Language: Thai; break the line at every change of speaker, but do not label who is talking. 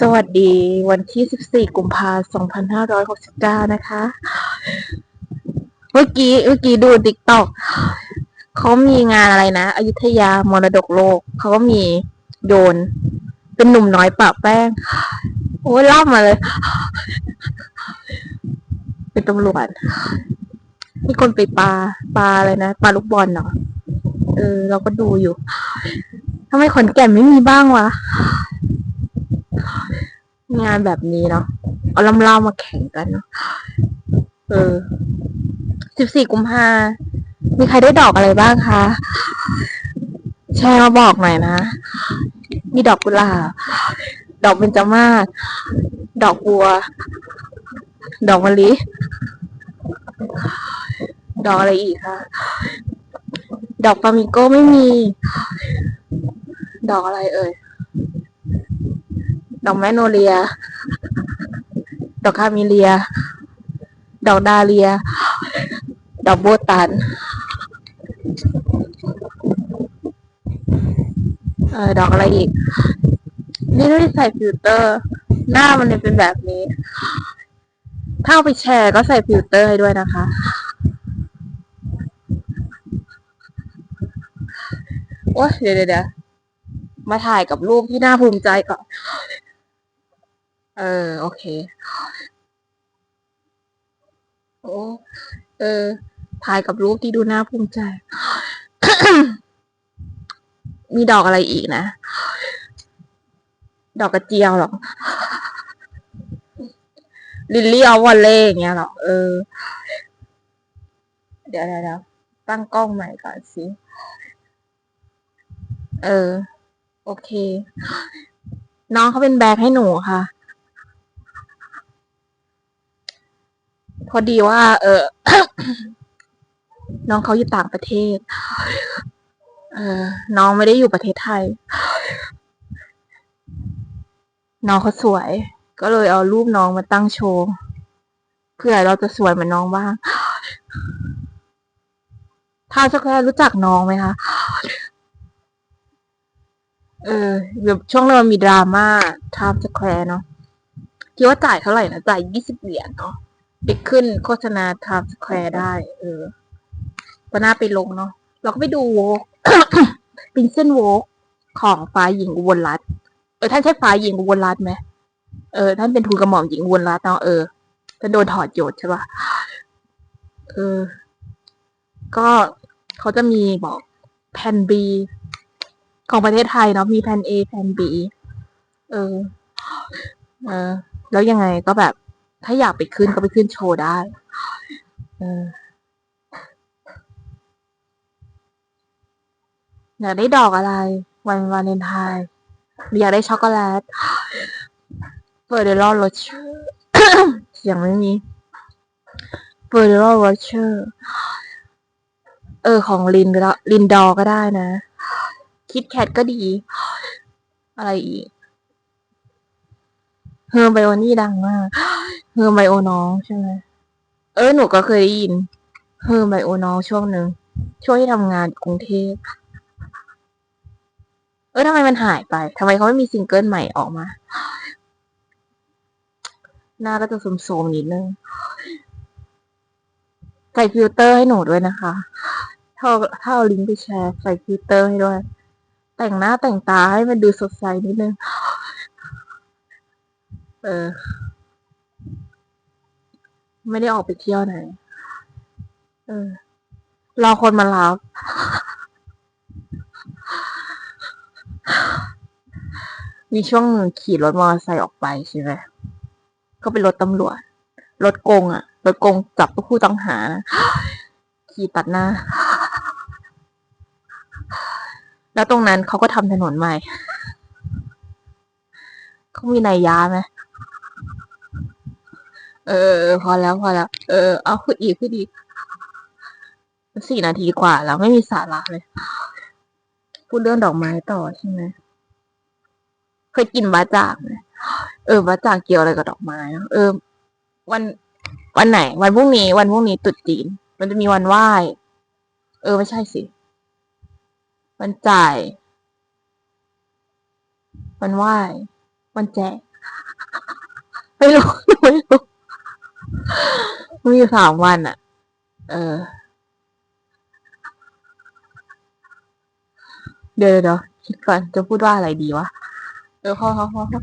สวัสดีวันที่ 14 กุมภาพันธ์2569 นะคะ เมื่อกี้เมื่อกี้ดูติ๊กต็อกเขามีงานอะไรนะ อยุธยามรดกโลก เขาก็มีโยน เป็นหนุ่มน้อยปะแป้ง โอ้ยล่ำมาเลย เป็นตำรวจ มีคนไปปลาปลาอะไรนะ ปลาลูกบอลเนาะเออ เราก็ดูอยู่ ทำไมขอนแก่นไม่มีบ้างวะ งานแบบนี้เนาะ เอาลำเล่ามาแข่งกันเนาะ เออ สิบสี่กุมภา มีใครได้ดอกอะไรบ้างคะ แชร์มาบอกหน่อยนะ มีดอกกุหลาบ ดอกเบญจมาศ ดอกบัว ดอกมะลิ ดอกอะไรอีกคะ ดอกฟามิงโก้ไม่มี ดอกอะไรเอ่ย ดอกแมโนเลีย ดอกคาเมิเลีย ดอกดาเลีย ดอกโบตัน เออดอกอะไรอีก นี่ไม่ได้ใส่ฟิลเตอร์ หน้ามันเนี่ยเป็นแบบนี้ ถ้าเอาไปแชร์ก็ใส่ฟิลเตอร์ให้ด้วยนะคะโอ้ยเดี๋ยวเดี๋ยวเดี๋ยว มาถ่ายกับรูปที่น่าภูมิใจก่อน เออ โอเค โอ้เออ ถ่ายกับรูปที่ดูน่าภูมิใจ มีดอกอะไรอีกนะ ดอกกระเจียวหรอ ลิลลี่ออฟวอลเล่อย่างเงี้ยหรอ เออ เดี๋ยวเดี๋ยวเดี๋ยวตั้งกล้องใหม่ก่อนสิ เออ โอเค น้องเขาเป็นแบกให้หนูค่ะ พอดีว่า เออ น้องเขาอยู่ต่างประเทศ เออ น้องไม่ได้อยู่ประเทศไทย น้องเขาสวย ก็เลยเอารูปน้องมาตั้งโชว์ เพื่อเราจะสวยเหมือนน้องบ้างทาสแคร์รู้จักน้องไหมคะ เออแบบช่วงนั้มันมีดราม่าไทม์สแควร์เนาะคิดว่าจ่ายเท่าไหร่นะ จ่ายยี่สิบเหรียญเนาะไปขึ้นโฆษณาไทม์สแควร์ได้ เออก็น่าไปลงเนาะเราก็ไปดูโวกปินเซนโวกของฟ้าหญิงอุบลรัตน์เออท่านใช่ฟ้าหญิงอุบลรัตน์ไหมเออ ท่านเป็นทูลกระหม่อมหญิงอุบลรัตน์เนาะเออท่านโดนถอดโยศใช่ปะเออ ก็เขาจะมีบอกแผ่น B ของประเทศไทยเนาะมีแผน A แผน B เออ เออ แล้วยังไงก็แบบ ถ้าอยากไปขึ้นก็ไปขึ้นโชว์ได้ เอออยากได้ดอกอะไร วันวาเลนไทน์อยากได้ช็อกโกแลตเฟอร์เดอร์โรเชอร์เสียงไม่มีเฟอร์เดอร์โรเชอร์เออ ของลินก็ลินดอก็ได้นะ คิดแคทก็ดี อะไรอีกเฮอร์ไบโอนี่ดังมากเฮอร์ไบโอน้องใช่ไหมเออหนูก็เคยได้ยินเฮอร์ไบโอน้องช่วงหนึ่งช่วงที่ทำงานกรุงเทพเออทำไมมันหายไปทำไมเขาไม่มีซิงเกิลใหม่ออกมา หน้าก็จะสมๆนิดนึงใส่ฟิลเตอร์ให้หนูด้วยนะคะ ถ้าถ้าเอาลิงก์ไปแชร์ใส่ฟิลเตอร์ให้ด้วย แต่งหน้าแต่งตาให้มันดูสดใสนิดนึง เออ ไม่ได้ออกไปเที่ยวไหน เออ รอคนมารับ มีช่วงหนึ่งขี่รถมอเตอร์ไซค์ออกไปใช่ไหม ก็เป็นรถตำรวจ รถโกงอะรถโกงจับผู้ต้องหา ขี่ตัดหน้า แล้วตรงนั้นเขาก็ทำถนนใหม่เขามีนัยยะไหมเออ พอแล้วพอแล้ว เออ เอาขึ้นอีกขึ้นอีกสี่นาทีกว่าแล้วไม่มีสาระเลย พูดเรื่องดอกไม้ต่อใช่ไหมเคยกินบาจากไหมเออบาจากเกี่ยวอะไรกับดอกไม้เนอะเออ วัน วันไหน วันพรุ่งนี้ วันพรุ่งนี้ตรุษจีน มันจะมีวันไหว้ เออ ไม่ใช่สิ วันจ่าย วันไหว้ วันแจกไม่รู้ไม่รู้มีอยู่สามวันอะเออ เดี๋ยวเดี๋ยวคิดก่อนจะพูดว่าอะไรดีวะ เออพอพอพอพอ